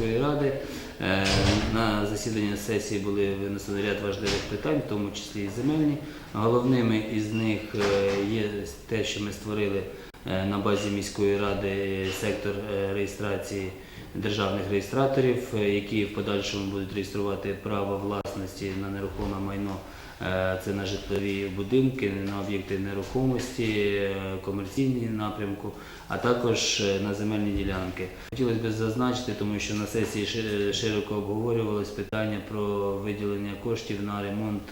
міської ради. Е, На засіданні сесії були винесені ряд важливих питань, в тому числі і земельні. Головними із них е, є те, що ми створили е, на базі міської ради сектор реєстрації державних реєстраторів, які в подальшому будуть реєструвати право власності на нерухоме майно. Е, Це на житлові будинки, на об'єкти нерухомості, е, комерційні напрямку, а також е, на земельні ділянки. Хотілося б зазначити, тому що на сесії широко обговорювалось питання про виділення коштів на ремонт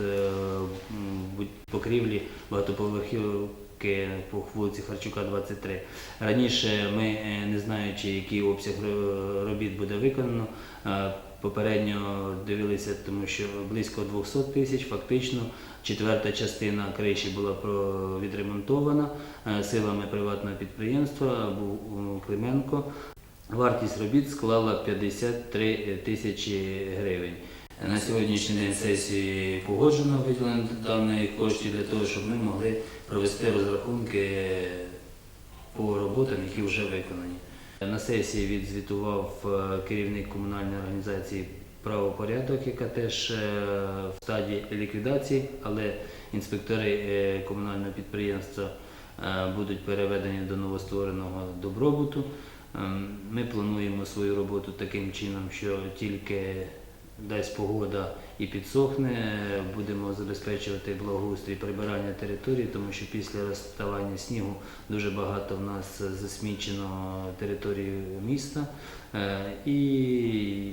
покрівлі багатоповерхівки по вулиці Харчука, 23. Раніше ми, не знаючи, який обсяг робіт буде виконано, попередньо дивилися, тому що близько 200 тисяч, фактично четверта частина криші була відремонтована е, силами приватного підприємства був е, Клименко. Вартість робіт склала 53 тисячі гривень. На сьогоднішній сесії погоджено виділення даної коштів для того, щоб ми могли провести розрахунки по роботам, які вже виконані. На сесії відзвітував е, керівник комунальної організації правопорядок, яка теж е, в стадії ліквідації, але інспектори е, комунального підприємства е, будуть переведені до новоствореного добробуту. Ем, Ми плануємо свою роботу таким чином, що тільки дасть погода і підсохне, будемо забезпечувати благоустрій прибирання території, тому що після розставання снігу дуже багато в нас засмічено території міста. Е, І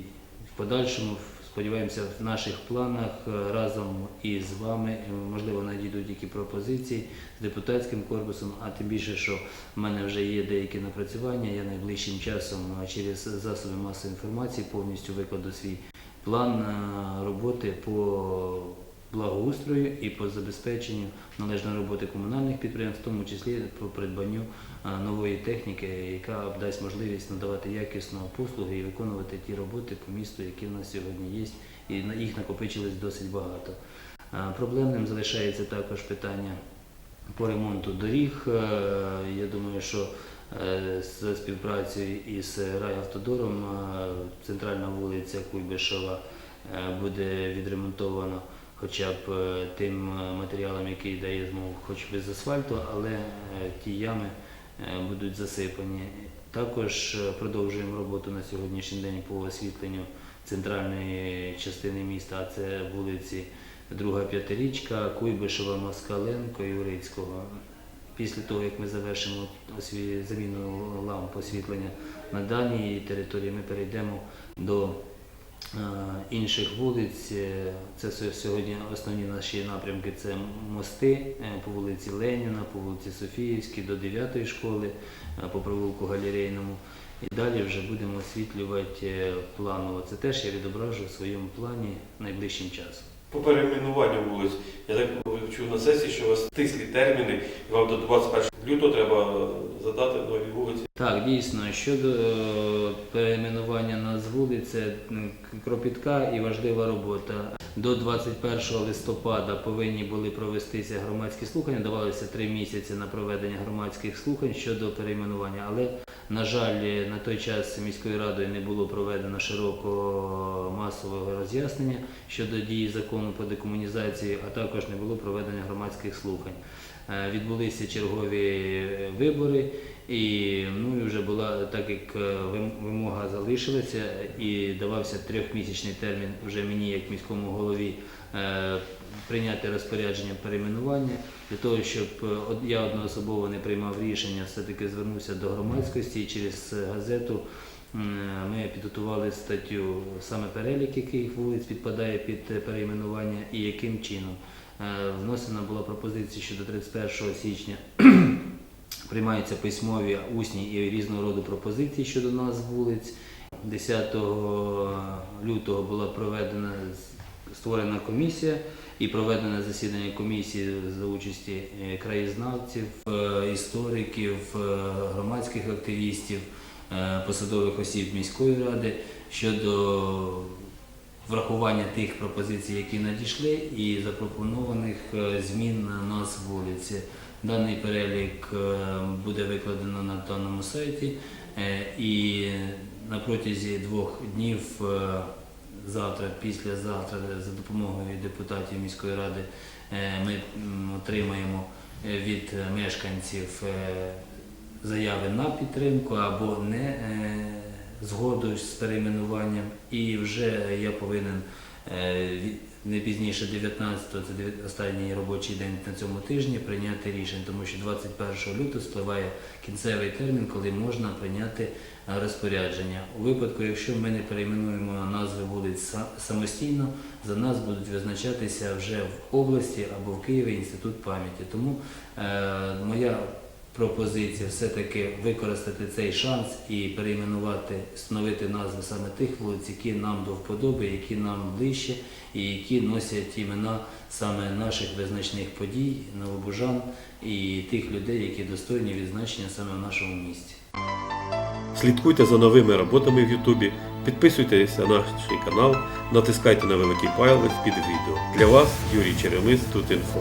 в подальшому сподіваємося в наших планах разом із вами можливо надійдуть які пропозиції з депутатським корпусом, а тим більше, що в мене вже є деякі напрацювання. Я найближчим часом через засоби масової інформації повністю викладу свій план е, роботи по благоустрою і по забезпеченню належної роботи комунальних підприємств, в тому числі по придбанню е, нової техніки, яка дасть можливість надавати якісну послуги і виконувати ті роботи по місту, які в нас сьогодні є, і їх накопичилось досить багато. Е, Проблемним залишається також питання по ремонту доріг. Я думаю, що е, за співпрацею із райавтодором е, центральна вулиця Куйбишева е, буде відремонтована хоча б тим матеріалом, який дає змогу хоч без асфальту, але ті ями будуть засипані. Також продовжуємо роботу на сьогоднішній день по освітленню центральної частини міста, а це вулиці Друга П'ятирічка, Куйбишева, Москаленко, Юрицького. Після того, як ми завершимо заміну ламп освітлення на даній території, ми перейдемо до е, інших вулиць. Е, Це сьогодні основні наші напрямки це мости е, по вулиці Леніна, по вулиці Софіївській, до 9 школи, по провулку Галерейному. І далі вже будемо освітлювати планово. Це теж я відображу в своєму плані найближчим часом. По перейменуванню вулиць, я так чув на сесії, що у вас стислі терміни, і вам до 21 лютого треба задати нові вулиці. Так, дійсно, щодо е, перейменування назв вулиць, кропітка і важлива робота. До 21 листопада повинні були провестися громадські слухання. Давалося три місяці на проведення громадських слухань щодо перейменування. Але, на жаль, на той час міською радою не було проведено широкого масового роз'яснення щодо дії закону про декомунізацію, а також не було проведення громадських слухань. Е, Відбулися чергові е, вибори, і ну і вже була так, як е, вимога і давався трьохмісячний термін вже мені, як міському голові, е, прийняти розпорядження перейменування для того, щоб е, я одноособово не приймав рішення, все-таки звернувся до громадськості через газету. Ми підготували статтю саме перелік, яких вулиць підпадає під перейменування і яким чином. Е, Вносена була пропозиція, що до 31 січня приймаються письмові, усні і різного роду пропозиції щодо назв вулиць. 10 лютого була проведена створена комісія і проведене засідання комісії за участі е, краєзнавців, е, істориків, е, громадських активістів, посадових осіб міської ради щодо врахування тих пропозицій, які надійшли, і запропонованих змін на назв вулиці. Даний перелік буде викладено на даному сайті, і на протязі двох днів, е, завтра, післязавтра, за допомогою депутатів міської ради, е, ми отримаємо е, від мешканців заяви на підтримку або не згоду з перейменуванням. І вже я повинен не пізніше 19-го, це останній робочий день на цьому тижні, прийняти рішення, тому що 21 лютого спливає кінцевий термін, коли можна прийняти розпорядження. У випадку, якщо ми не перейменуємо назви вулиць са- самостійно, за нас будуть визначатися вже в області або в Києві інститут пам'яті. Тому е, моя пропозиція все-таки використати цей шанс і перейменувати, встановити назви саме тих вулиць, які нам до вподоби, які нам ближче і які носять імена саме наших визначних подій, новобужан і тих людей, які достойні відзначення саме в нашому місті. Слідкуйте за новими роботами в Ютубі, підписуйтесь на наш канал, натискайте на великий палець під відео. Для вас Юрій Черемис тут інфо.